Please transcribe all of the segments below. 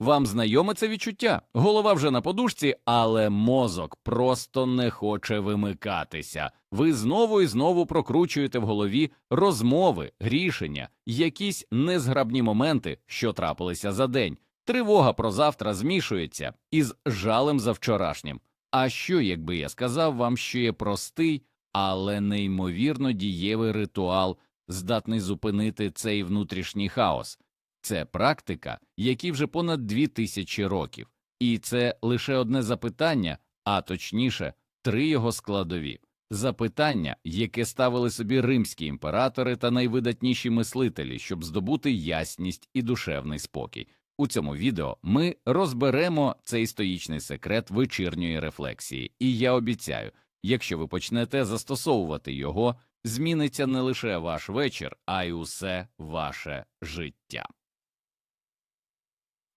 Вам знайоме це відчуття? Голова вже на подушці, але мозок просто не хоче вимикатися. Ви знову і знову прокручуєте в голові розмови, рішення, якісь незграбні моменти, що трапилися за день. Тривога про завтра змішується із жалем за вчорашнім. А що, якби я сказав вам, що є простий, але неймовірно дієвий ритуал, здатний зупинити цей внутрішній хаос? Це практика, якій вже понад дві тисячі років, і це лише одне запитання, а точніше, три його складові. Запитання, яке ставили собі римські імператори та найвидатніші мислителі, щоб здобути ясність і душевний спокій. У цьому відео ми розберемо цей стоїчний секрет вечірньої рефлексії, і я обіцяю, якщо ви почнете застосовувати його, зміниться не лише ваш вечір, а й усе ваше життя.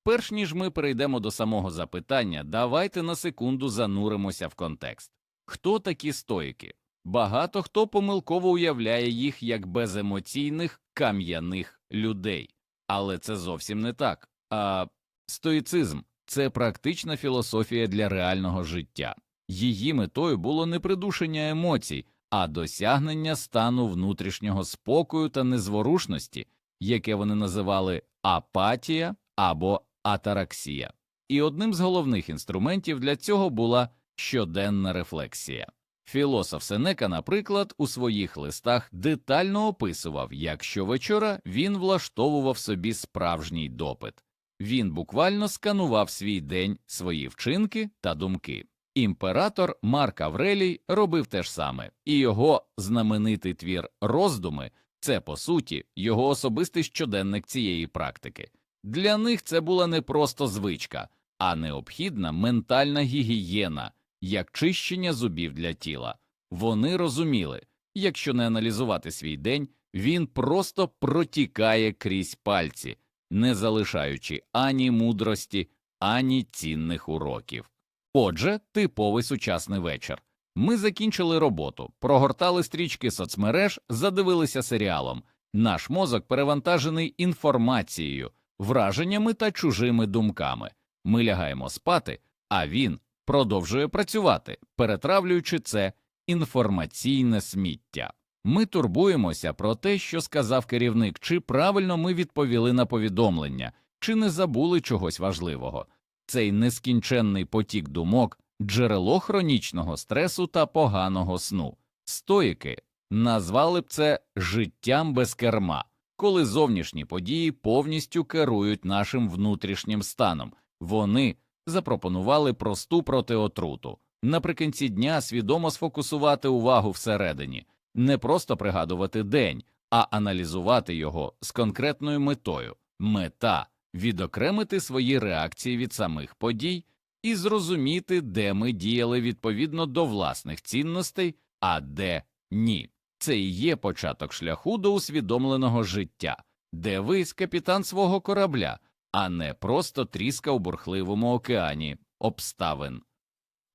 Перш ніж ми перейдемо до самого запитання, давайте на секунду зануримося в контекст. Хто такі стоїки? Багато хто помилково уявляє їх як беземоційних кам'яних людей, але це зовсім не так. А стоїцизм це практична філософія для реального життя. Її метою було не придушення емоцій, а досягнення стану внутрішнього спокою та незворушності, яке вони називали апатія або атараксія. І одним з головних інструментів для цього була щоденна рефлексія. Філософ Сенека, наприклад, у своїх листах детально описував, як щовечора він влаштовував собі справжній допит. Він буквально сканував свій день, свої вчинки та думки. Імператор Марк Аврелій робив те ж саме, і його знаменитий твір роздуми це по суті його особистий щоденник цієї практики. Для них це була не просто звичка, а необхідна ментальна гігієна, як чищення зубів для тіла. Вони розуміли, якщо не аналізувати свій день, він просто протікає крізь пальці, не залишаючи ані мудрості, ані цінних уроків. Отже, типовий сучасний вечір. Ми закінчили роботу, прогортали стрічки соцмереж, задивилися серіалом. Наш мозок перевантажений інформацією, враженнями та чужими думками. Ми лягаємо спати, а він продовжує працювати, перетравлюючи це інформаційне сміття. Ми турбуємося про те, що сказав керівник, чи правильно ми відповіли на повідомлення, чи не забули чогось важливого. Цей нескінченний потік думок джерело хронічного стресу та поганого сну. Стоїки назвали б це життям без керма, коли зовнішні події повністю керують нашим внутрішнім станом. Вони запропонували просту протиотруту наприкінці дня свідомо сфокусувати увагу всередині, не просто пригадувати день, а аналізувати його з конкретною метою. Мета відокремити свої реакції від самих подій і зрозуміти, де ми діяли відповідно до власних цінностей, а де ні. Це і є початок шляху до усвідомленого життя, де ви капітан свого корабля, а не просто тріска у бурхливому океані обставин.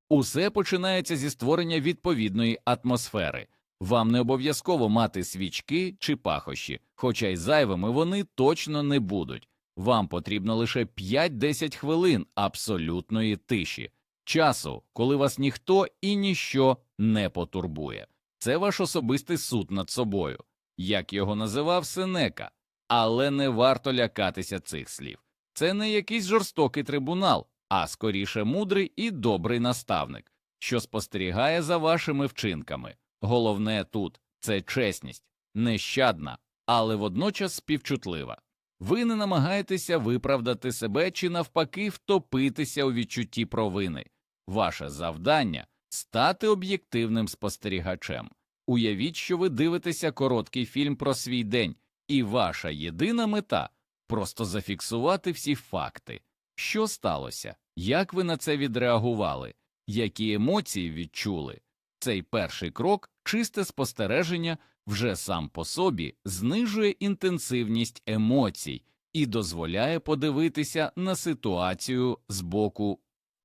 Усе починається зі створення відповідної атмосфери. Вам не обов'язково мати свічки чи пахощі, хоча й зайвими вони точно не будуть. Вам потрібно лише 5-10 хвилин абсолютної тиші, часу, коли вас ніхто і ніщо не потурбує. Це ваш особистий суд над собою, як його називав Сенека, але не варто лякатися цих слів. Це не якийсь жорстокий трибунал, а скоріше мудрий і добрий наставник, що спостерігає за вашими вчинками. Головне тут це чесність, нещадна, але водночас співчутлива. Ви не намагаєтеся виправдати себе чи навпаки втопитися у відчутті провини. Ваше завдання стати об'єктивним спостерігачем. Уявіть, що ви дивитеся короткий фільм про свій день, і ваша єдина мета просто зафіксувати всі факти, що сталося, як ви на це відреагували, які емоції відчули. Цей перший крок, чисте спостереження, вже сам по собі знижує інтенсивність емоцій і дозволяє подивитися на ситуацію з боку.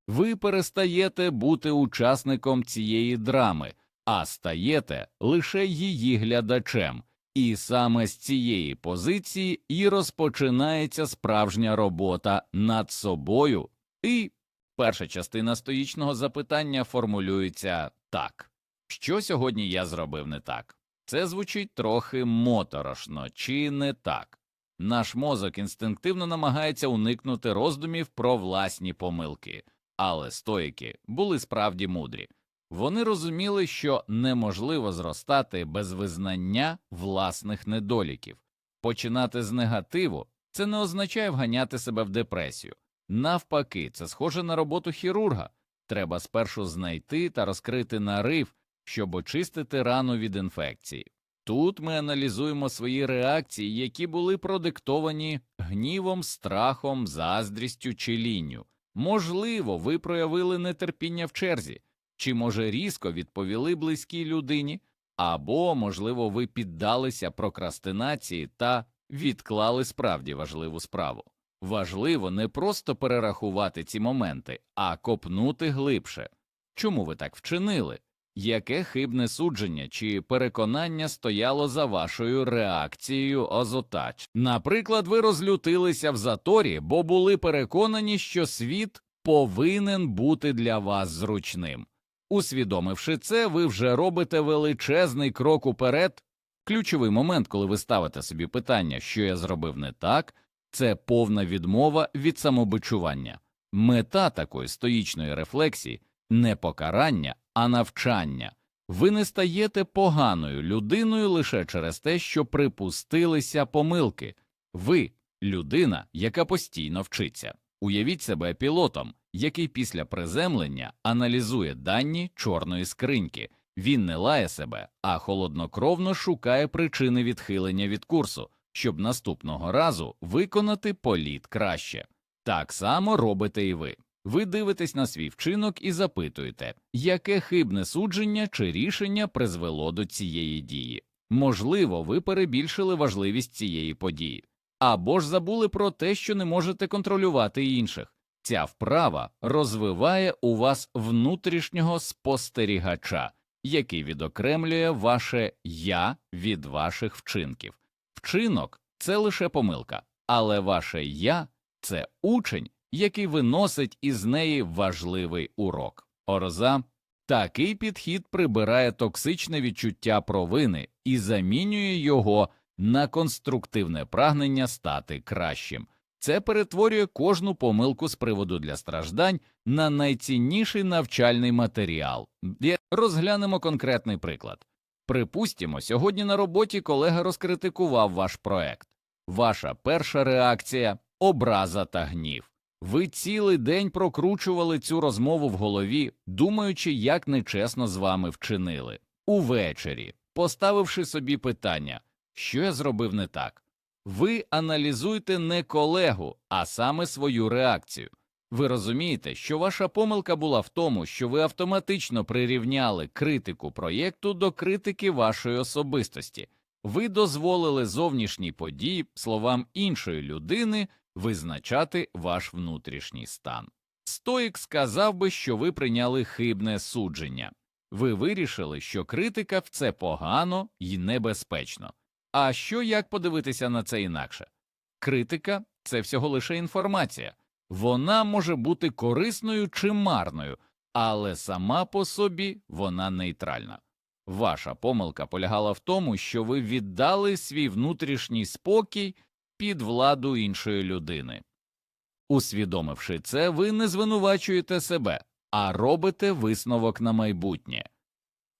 Ви перестаєте бути учасником цієї драми, а стаєте лише її глядачем, І саме з цієї позиції і розпочинається справжня робота над собою. І перша частина стоїчного запитання формулюється так: що сьогодні я зробив не так? Це звучить трохи моторошно, чи не так? Наш мозок інстинктивно намагається уникнути роздумів про власні помилки, але стоїки були справді мудрі. Вони розуміли, що неможливо зростати без визнання власних недоліків. Починати з негативу це не означає вганяти себе в депресію. Навпаки, це схоже на роботу хірурга. Треба спершу знайти та розкрити нарив, щоб очистити рану від інфекції. Тут ми аналізуємо свої реакції, які були продиктовані гнівом, страхом, заздрістю чи лінню. Можливо, ви проявили нетерпіння в черзі, чи, може, різко відповіли близькій людині, або, можливо, ви піддалися прокрастинації та відклали справді важливу справу. Важливо не просто перерахувати ці моменти, а копнути глибше. Чому ви так вчинили? Яке хибне судження чи переконання стояло за вашою реакцією озотач? Наприклад, ви розлютилися в заторі, бо були переконані, що світ повинен бути для вас зручним. Усвідомивши це, ви вже робите величезний крок уперед. Ключовий момент, коли ви ставите собі питання, що я зробив не так, це повна відмова від самобичування. Мета такої стоїчної рефлексії не покарання, а навчання. Ви не стаєте поганою людиною лише через те, що припустилися помилки. Ви людина, яка постійно вчиться. Уявіть себе пілотом, який після приземлення аналізує дані чорної скриньки. Він не лає себе, а холоднокровно шукає причини відхилення від курсу, щоб наступного разу виконати політ краще. Так само робите і ви. Ви дивитесь на свій вчинок і запитуєте, яке хибне судження чи рішення призвело до цієї дії. Можливо, ви перебільшили важливість цієї події, або ж забули про те, що не можете контролювати інших. Ця вправа розвиває у вас внутрішнього спостерігача, який відокремлює ваше я від ваших вчинків. Вчинок це лише помилка, але ваше я це учень, який виносить із неї важливий урок. Орза такий підхід прибирає токсичне відчуття провини і замінює його на конструктивне прагнення стати кращим. Це перетворює кожну помилку з приводу для страждань на найцінніший навчальний матеріал. Розглянемо конкретний приклад. Припустімо, сьогодні на роботі колега розкритикував ваш проект. Ваша перша реакція образа та гнів. Ви цілий день прокручували цю розмову в голові, думаючи, як нечесно з вами вчинили. Увечері, поставивши собі питання, що я зробив не так, ви аналізуєте не колегу, а саме свою реакцію. Ви розумієте, що ваша помилка була в тому, що ви автоматично прирівняли критику проєкту до критики вашої особистості. Ви дозволили зовнішній події словам іншої людини визначати ваш внутрішній стан. Стоїк сказав би, що ви прийняли хибне судження. Ви вирішили, що критика в це погано і небезпечно. А що як подивитися на це інакше? Критика це всього лише інформація. Вона може бути корисною чи марною, але сама по собі вона нейтральна. Ваша помилка полягала в тому, що ви віддали свій внутрішній спокій під владу іншої людини. Усвідомивши це, ви не звинувачуєте себе, а робите висновок на майбутнє.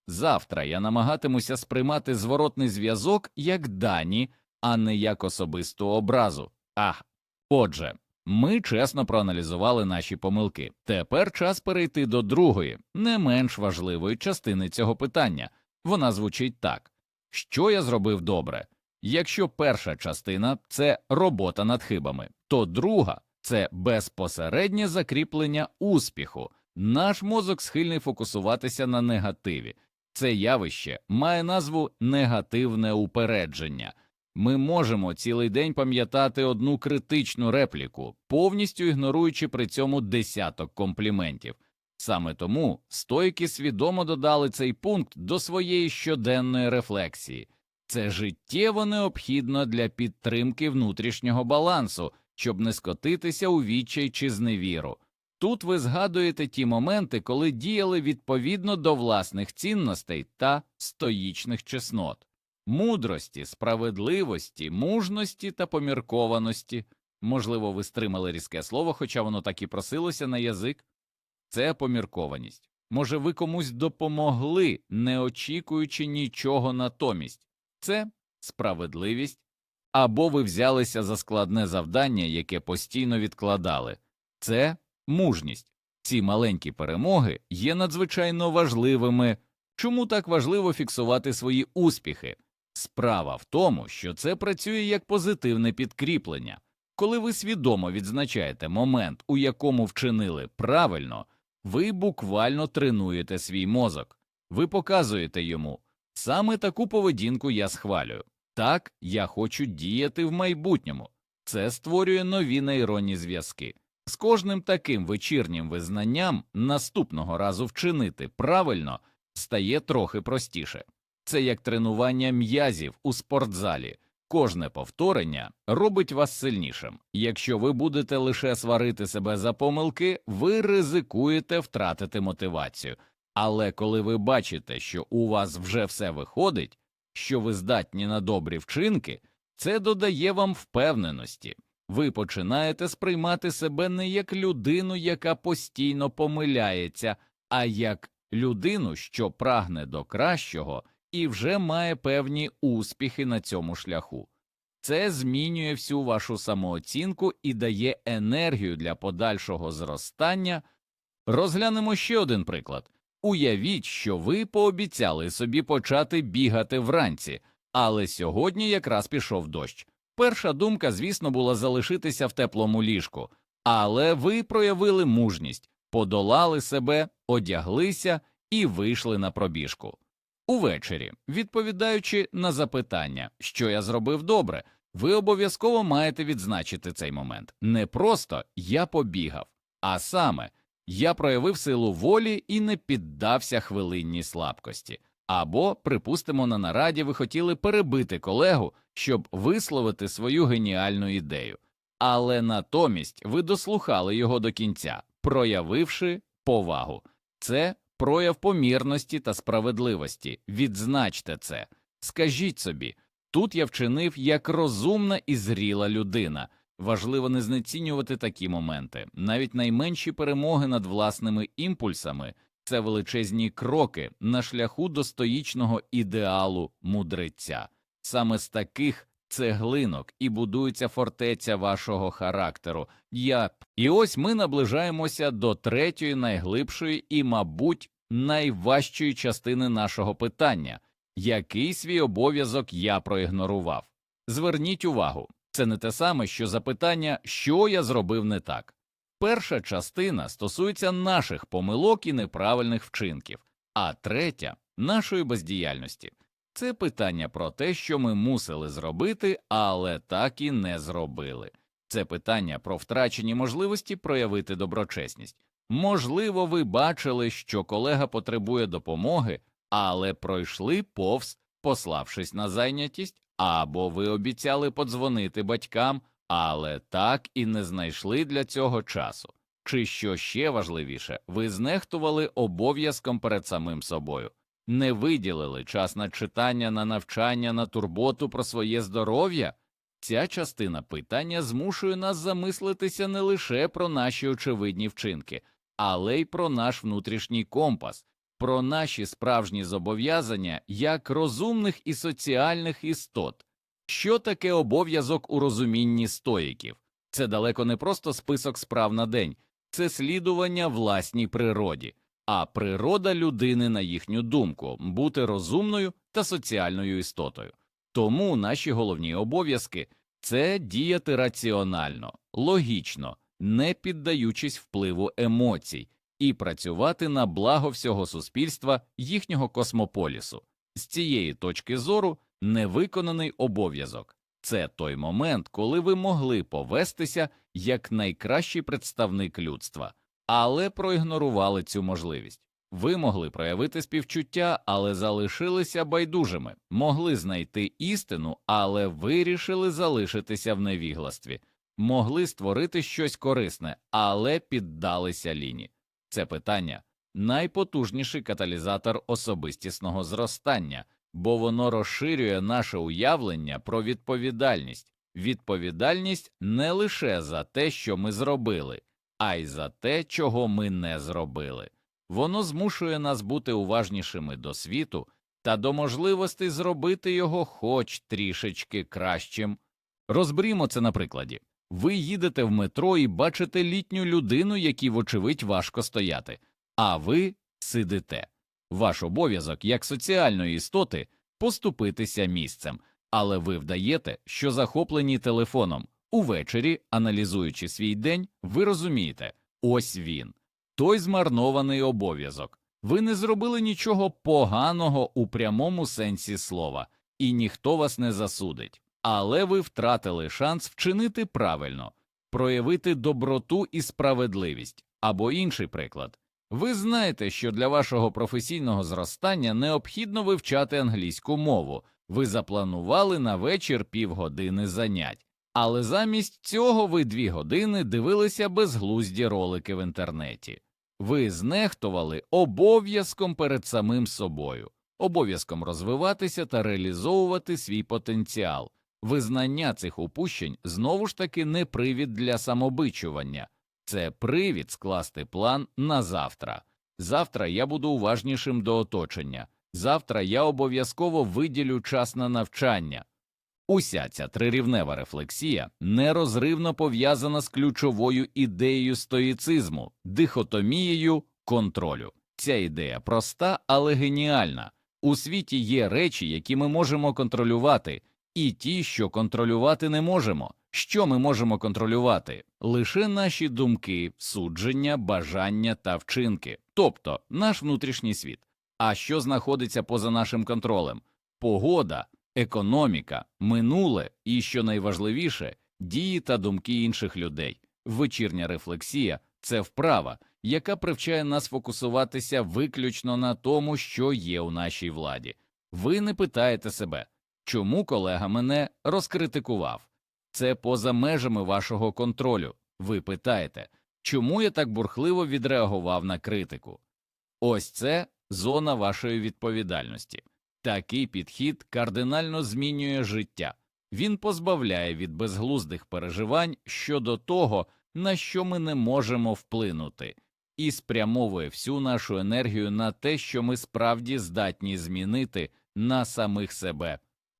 Завтра я намагатимуся сприймати зворотний зв'язок як дані, а не як особисту образу. Ах, отже, ми чесно проаналізували наші помилки. Тепер час перейти до другої, не менш важливої частини цього питання. Вона звучить так: що я зробив добре? Якщо перша частина це робота над хибами, то друга це безпосереднє закріплення успіху. Наш мозок схильний фокусуватися на негативі. Це явище має назву негативне упередження. Ми можемо цілий день пам'ятати одну критичну репліку, повністю ігноруючи при цьому десяток компліментів. Саме тому стойки свідомо додали цей пункт до своєї щоденної рефлексії. Це життєво необхідно для підтримки внутрішнього балансу, щоб не скотитися у відчай чи зневіру. Тут ви згадуєте ті моменти, коли діяли відповідно до власних цінностей та стоїчних чеснот, мудрості, справедливості, мужності та поміркованості. Можливо, ви стримали різке слово, хоча воно так і просилося на язик. Це поміркованість. Може, ви комусь допомогли, не очікуючи нічого натомість. Це справедливість. Або ви взялися за складне завдання, яке постійно відкладали. Це мужність. Ці маленькі перемоги є надзвичайно важливими. Чому так важливо фіксувати свої успіхи? Справа в тому, що це працює як позитивне підкріплення. Коли ви свідомо відзначаєте момент, у якому вчинили правильно, ви буквально тренуєте свій мозок, ви показуєте йому саме таку поведінку я схвалюю. Так, я хочу діяти в майбутньому. Це створює нові нейронні зв'язки. З кожним таким вечірнім визнанням наступного разу вчинити правильно стає трохи простіше. Це як тренування м'язів у спортзалі. Кожне повторення робить вас сильнішим. Якщо ви будете лише сварити себе за помилки, ви ризикуєте втратити мотивацію. Але коли ви бачите, що у вас вже все виходить, що ви здатні на добрі вчинки, це додає вам впевненості. Ви починаєте сприймати себе не як людину, яка постійно помиляється, а як людину, що прагне до кращого і вже має певні успіхи на цьому шляху. Це змінює всю вашу самооцінку і дає енергію для подальшого зростання. Розглянемо ще один приклад. Уявіть, що ви пообіцяли собі почати бігати вранці, але сьогодні якраз пішов дощ. Перша думка, звісно, була залишитися в теплому ліжку, але ви проявили мужність, подолали себе, одяглися і вийшли на пробіжку. Увечері, відповідаючи на запитання, що я зробив добре, ви обов'язково маєте відзначити цей момент. Не просто я побігав, а саме я проявив силу волі і не піддався хвилинній слабкості. Або, припустимо, на нараді ви хотіли перебити колегу, щоб висловити свою геніальну ідею, але натомість ви дослухали його до кінця, проявивши повагу. Це прояв помірності та справедливості. Відзначте це. Скажіть собі, тут я вчинив як розумна і зріла людина. Важливо не знецінювати такі моменти, навіть найменші перемоги над власними імпульсами це величезні кроки на шляху до стоїчного ідеалу мудреця. Саме з таких цеглинок і будується фортеця вашого характеру. Я і ось ми наближаємося до третьої, найглибшої і, мабуть, найважчої частини нашого питання який свій обов'язок я проігнорував. Зверніть увагу, це не те саме, що запитання, що я зробив не так. Перша частина стосується наших помилок і неправильних вчинків, а третя нашої бездіяльності. Це питання про те, що ми мусили зробити, але так і не зробили. Це питання про втрачені можливості проявити доброчесність. Можливо, ви бачили, що колега потребує допомоги, але пройшли повз, пославшись на зайнятість, або ви обіцяли подзвонити батькам, але так і не знайшли для цього часу. Чи що ще важливіше, ви знехтували обов'язком перед самим собою, не виділили час на читання, на навчання, на турботу про своє здоров'я? Ця частина питання змушує нас замислитися не лише про наші очевидні вчинки, але й про наш внутрішній компас, про наші справжні зобов'язання як розумних і соціальних істот. Що таке обов'язок у розумінні стоїків? Це далеко не просто список справ на день, це слідування власній природі, а природа людини, на їхню думку, бути розумною та соціальною істотою. Тому наші головні обов'язки це діяти раціонально, логічно, не піддаючись впливу емоцій, і працювати на благо всього суспільства їхнього космополісу. З цієї точки зору невиконаний обов'язок це той момент, коли ви могли повестися як найкращий представник людства, але проігнорували цю можливість. Ви могли проявити співчуття, але залишилися байдужими, могли знайти істину, але вирішили залишитися в невігластві, могли створити щось корисне, але піддалися ліні. Це питання найпотужніший каталізатор особистісного зростання, бо воно розширює наше уявлення про відповідальність, відповідальність не лише за те, що ми зробили, а й за те, чого ми не зробили. Воно змушує нас бути уважнішими до світу та до можливості зробити його хоч трішечки кращим. Розберімо це на прикладі. Ви їдете в метро і бачите літню людину, якій, вочевидь, важко стояти, а ви сидите. Ваш обов'язок як соціальної істоти поступитися місцем, але ви вдаєте, що захоплені телефоном. Увечері, аналізуючи свій день, ви розумієте ось він, той змарнований обов'язок. Ви не зробили нічого поганого у прямому сенсі слова, і ніхто вас не засудить, але ви втратили шанс вчинити правильно, проявити доброту і справедливість. Або інший приклад. Ви знаєте, що для вашого професійного зростання необхідно вивчати англійську мову. Ви запланували на вечір півгодини занять, але замість цього ви дві години дивилися безглузді ролики в інтернеті. Ви знехтували обов'язком перед самим собою, обов'язком розвиватися та реалізовувати свій потенціал. Визнання цих упущень знову ж таки не привід для самобичування, це привід скласти план на завтра. Завтра я буду уважнішим до оточення. Завтра я обов'язково виділю час на навчання. Уся ця трирівнева рефлексія нерозривно пов'язана з ключовою ідеєю стоїцизму, дихотомією контролю. Ця ідея проста, але геніальна. У світі є речі, які ми можемо контролювати, і ті, що контролювати не можемо. Що ми можемо контролювати? Лише наші думки, судження, бажання та вчинки, тобто наш внутрішній світ. А що знаходиться поза нашим контролем? Погода, економіка, минуле і, що найважливіше, дії та думки інших людей. Вечірня рефлексія це вправа, яка привчає нас фокусуватися виключно на тому, що є у нашій владі. Ви не питаєте себе, чому колега мене розкритикував. Це поза межами вашого контролю. Ви питаєте, чому я так бурхливо відреагував на критику? Ось це зона вашої відповідальності. Такий підхід кардинально змінює життя. Він позбавляє від безглуздих переживань щодо того, на що ми не можемо вплинути, і спрямовує всю нашу енергію на те, що ми справді здатні змінити на самих себе.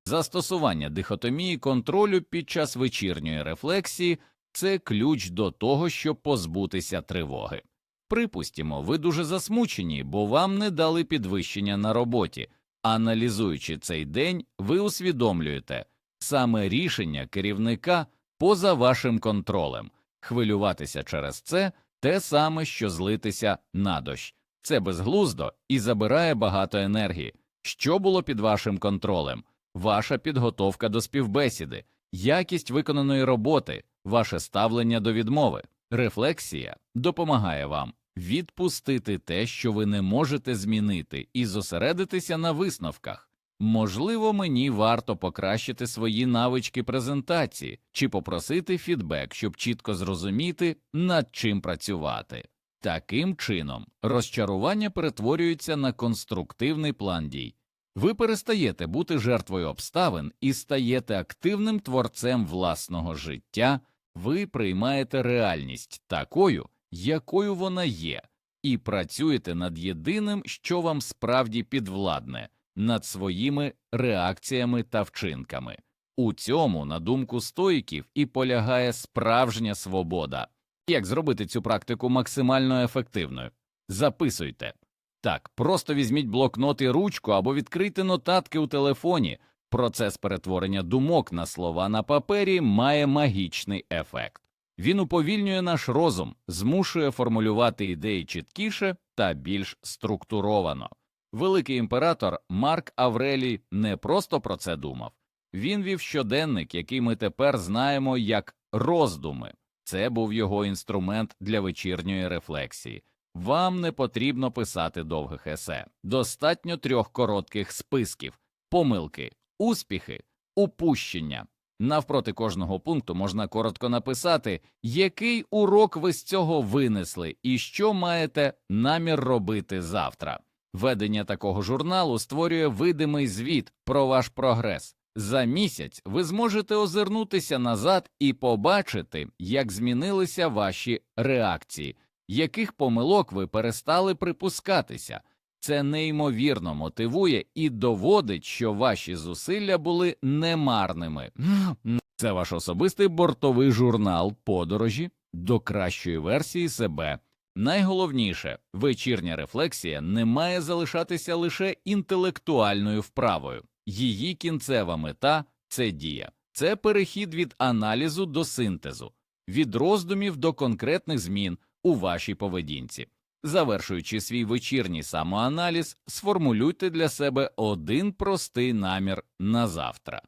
Застосування дихотомії контролю під час вечірньої рефлексії це ключ до того, щоб позбутися тривоги. Припустімо, ви дуже засмучені, бо вам не дали підвищення на роботі. Аналізуючи цей день, ви усвідомлюєте саме рішення керівника поза вашим контролем. Хвилюватися через це те саме, що злитися на дощ. Це безглуздо і забирає багато енергії. Що було під вашим контролем? Ваша підготовка до співбесіди, якість виконаної роботи, ваше ставлення до відмови, рефлексія допомагає вам відпустити те, що ви не можете змінити, і зосередитися на висновках. Можливо, мені варто покращити свої навички презентації чи попросити фідбек, щоб чітко зрозуміти, над чим працювати. Таким чином, розчарування перетворюється на конструктивний план дій. Ви перестаєте бути жертвою обставин і стаєте активним творцем власного життя, ви приймаєте реальність такою, якою вона є, і працюєте над єдиним, що вам справді підвладне, над своїми реакціями та вчинками. У цьому, на думку стоїків, і полягає справжня свобода. Як зробити цю практику максимально ефективною? Записуйте. Так, просто візьміть блокнот і ручку або відкрийте нотатки у телефоні. Процес перетворення думок на слова на папері має магічний ефект. Він уповільнює наш розум, змушує формулювати ідеї чіткіше та більш структуровано. Великий імператор Марк Аврелій не просто про це думав. Він вів щоденник, який ми тепер знаємо як роздуми. Це був його інструмент для вечірньої рефлексії. Вам не потрібно писати довгих есе, достатньо трьох коротких списків, помилки, успіхи, упущення. Навпроти кожного пункту можна коротко написати, який урок ви з цього винесли і що маєте намір робити завтра. Ведення такого журналу створює видимий звіт про ваш прогрес. За місяць ви зможете озирнутися назад і побачити, як змінилися ваші реакції, яких помилок ви перестали припускатися. Це неймовірно мотивує і доводить, що ваші зусилля були немарними. Це ваш особистий бортовий журнал подорожі до кращої версії себе. Найголовніше, вечірня рефлексія не має залишатися лише інтелектуальною вправою. Її кінцева мета це дія, це перехід від аналізу до синтезу, від роздумів до конкретних змін у вашій поведінці. Завершуючи свій вечірній самоаналіз, сформулюйте для себе один простий намір на завтра.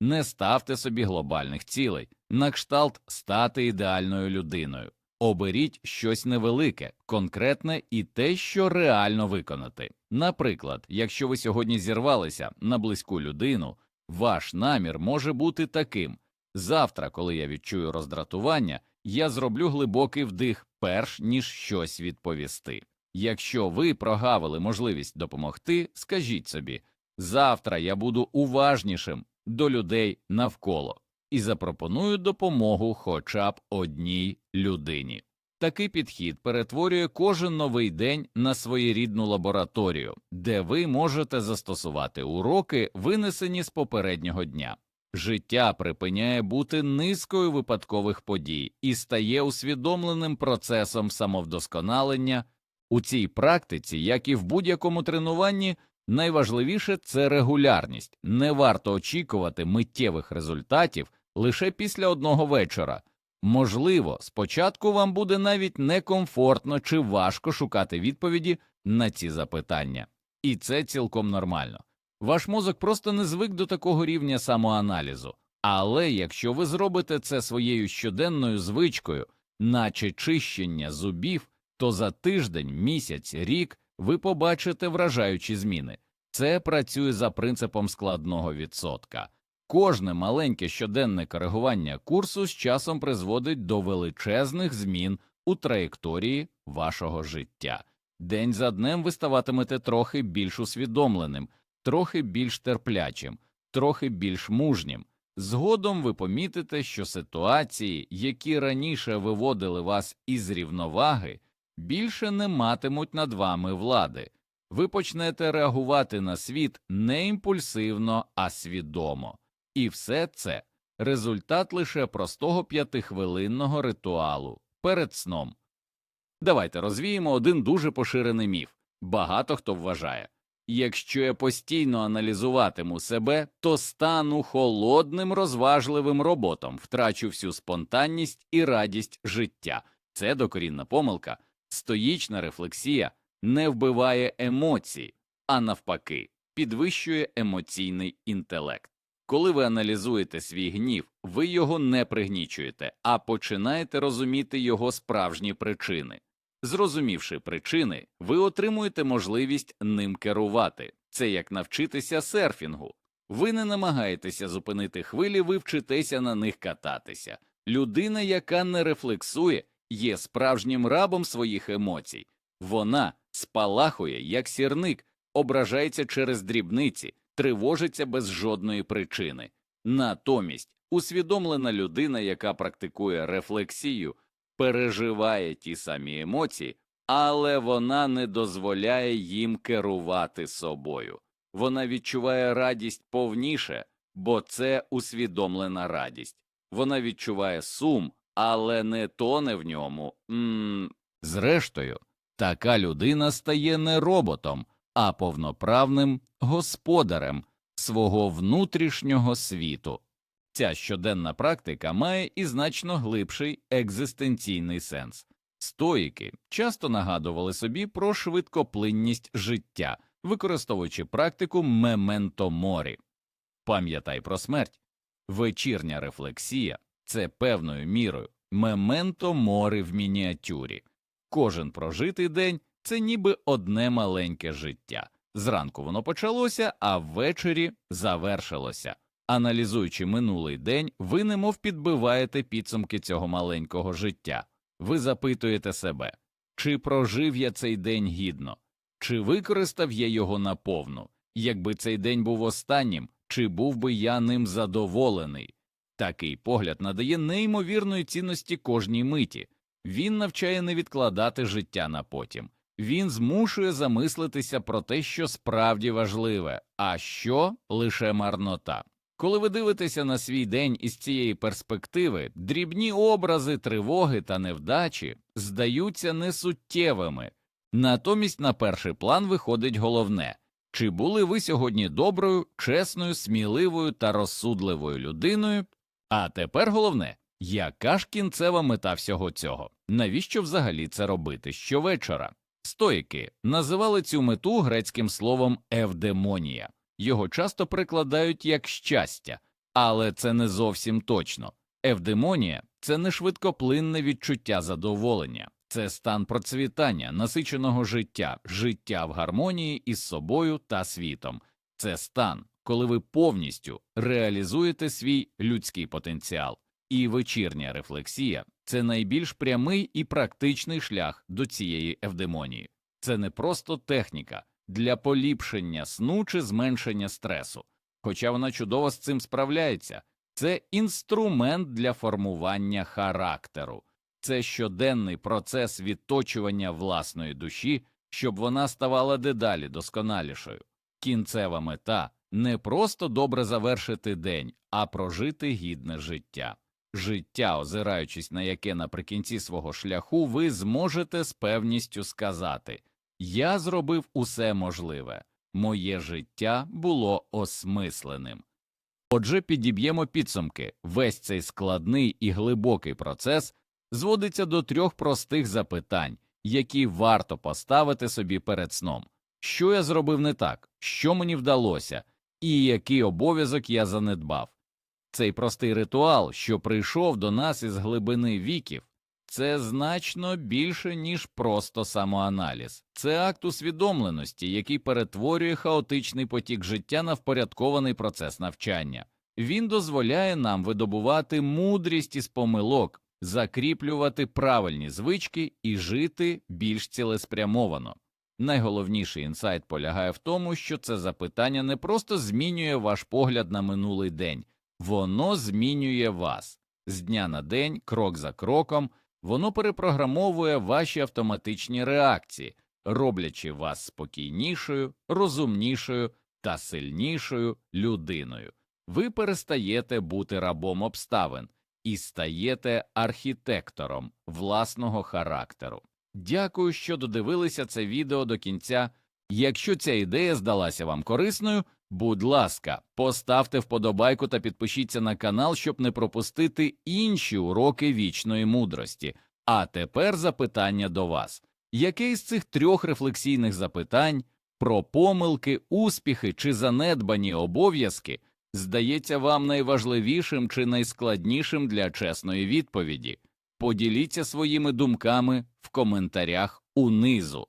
Не ставте собі глобальних цілей, на кшталт стати ідеальною людиною. Оберіть щось невелике, конкретне і те, що реально виконати. Наприклад, якщо ви сьогодні зірвалися на близьку людину, ваш намір може бути таким завтра, коли я відчую роздратування, я зроблю глибокий вдих, перш ніж щось відповісти. Якщо ви прогавили можливість допомогти, скажіть собі завтра я буду уважнішим до людей навколо і запропоную допомогу хоча б одній людині. Такий підхід перетворює кожен новий день на своєрідну лабораторію, де ви можете застосувати уроки, винесені з попереднього дня. Життя припиняє бути низкою випадкових подій і стає усвідомленим процесом самовдосконалення. У цій практиці, як і в будь-якому тренуванні, найважливіше це регулярність. Не варто очікувати миттєвих результатів лише після одного вечора. Можливо, спочатку вам буде навіть некомфортно чи важко шукати відповіді на ці запитання, і це цілком нормально. Ваш мозок просто не звик до такого рівня самоаналізу, але якщо ви зробите це своєю щоденною звичкою, наче чищення зубів, то за тиждень, місяць, рік ви побачите вражаючі зміни. Це працює за принципом складного відсотка. Кожне маленьке щоденне коригування курсу з часом призводить до величезних змін у траєкторії вашого життя. День за днем ви ставатимете трохи більш усвідомленим, трохи більш терплячим, трохи більш мужнім. Згодом ви помітите, що ситуації, які раніше виводили вас із рівноваги, більше не матимуть над вами влади. Ви почнете реагувати на світ не імпульсивно, а свідомо. І все це результат лише простого п'ятихвилинного ритуалу перед сном. Давайте розвіємо один дуже поширений міф. Багато хто вважає якщо я постійно аналізуватиму себе, то стану холодним розважливим роботом, втрачу всю спонтанність і радість життя. Це докорінна помилка. Стоїчна рефлексія не вбиває емоції, а навпаки, підвищує емоційний інтелект. Коли ви аналізуєте свій гнів, ви його не пригнічуєте, а починаєте розуміти його справжні причини. Зрозумівши причини, ви отримуєте можливість ним керувати. Це як навчитися серфінгу. Ви не намагаєтеся зупинити хвилі, ви вчитеся на них кататися. Людина, яка не рефлексує, є справжнім рабом своїх емоцій. Вона спалахує, як сірник, ображається через дрібниці, тривожиться без жодної причини. Натомість усвідомлена людина, яка практикує рефлексію, переживає ті самі емоції, але вона не дозволяє їм керувати собою. Вона відчуває радість повніше, бо це усвідомлена радість. Вона відчуває сум, але не тоне в ньому. М Зрештою, така людина стає не роботом, а повноправним господарем свого внутрішнього світу. Ця щоденна практика має і значно глибший екзистенційний сенс. Стоїки часто нагадували собі про швидкоплинність життя, використовуючи практику мементо морі. Пам'ятай про смерть. Вечірня рефлексія це певною мірою мементо морі в мініатюрі. Кожен прожитий день це ніби одне маленьке життя. Зранку воно почалося, а ввечері завершилося. Аналізуючи минулий день, ви немов підбиваєте підсумки цього маленького життя. Ви запитуєте себе, чи прожив я цей день гідно, чи використав я його наповну, якби цей день був останнім, чи був би я ним задоволений. Такий погляд надає неймовірної цінності кожній миті. Він навчає не відкладати життя на потім. Він змушує замислитися про те, що справді важливе, а що лише марнота. Коли ви дивитеся на свій день із цієї перспективи, дрібні образи, тривоги та невдачі здаються несуттєвими. Натомість на перший план виходить головне чи були ви сьогодні доброю, чесною, сміливою та розсудливою людиною? А тепер головне, яка ж кінцева мета всього цього? Навіщо взагалі це робити щовечора? Стоїки називали цю мету грецьким словом евдемонія. Його часто прикладають як щастя, але це не зовсім точно. Евдемонія це не швидкоплинне відчуття задоволення, це стан процвітання, насиченого життя, життя в гармонії із собою та світом. Це стан, коли ви повністю реалізуєте свій людський потенціал. І вечірня рефлексія це найбільш прямий і практичний шлях до цієї евдемонії. Це не просто техніка для поліпшення сну чи зменшення стресу, хоча вона чудово з цим справляється, це інструмент для формування характеру, це щоденний процес відточування власної душі, щоб вона ставала дедалі досконалішою. Кінцева мета не просто добре завершити день, а прожити гідне життя. Життя, озираючись на яке наприкінці свого шляху, ви зможете з певністю сказати Я зробив усе можливе, моє життя було осмисленим. Отже, підіб'ємо підсумки. Весь цей складний і глибокий процес зводиться до трьох простих запитань, які варто поставити собі перед сном. Що я зробив не так, що мені вдалося, і який обов'язок я занедбав. Цей простий ритуал, що прийшов до нас із глибини віків, це значно більше, ніж просто самоаналіз, це акт усвідомленості, який перетворює хаотичний потік життя на впорядкований процес навчання. Він дозволяє нам видобувати мудрість із помилок, закріплювати правильні звички і жити більш цілеспрямовано. Найголовніший інсайт полягає в тому, що це запитання не просто змінює ваш погляд на минулий день, воно змінює вас з дня на день, крок за кроком, воно перепрограмовує ваші автоматичні реакції, роблячи вас спокійнішою, розумнішою та сильнішою людиною. Ви перестаєте бути рабом обставин і стаєте архітектором власного характеру. Дякую, що додивилися це відео до кінця. Якщо ця ідея здалася вам корисною, будь ласка, поставте вподобайку та підпишіться на канал, щоб не пропустити інші уроки вічної мудрості. А тепер запитання до вас: яке із цих трьох рефлексійних запитань про помилки, успіхи чи занедбані обов'язки здається вам найважливішим чи найскладнішим для чесної відповіді? Поділіться своїми думками в коментарях унизу.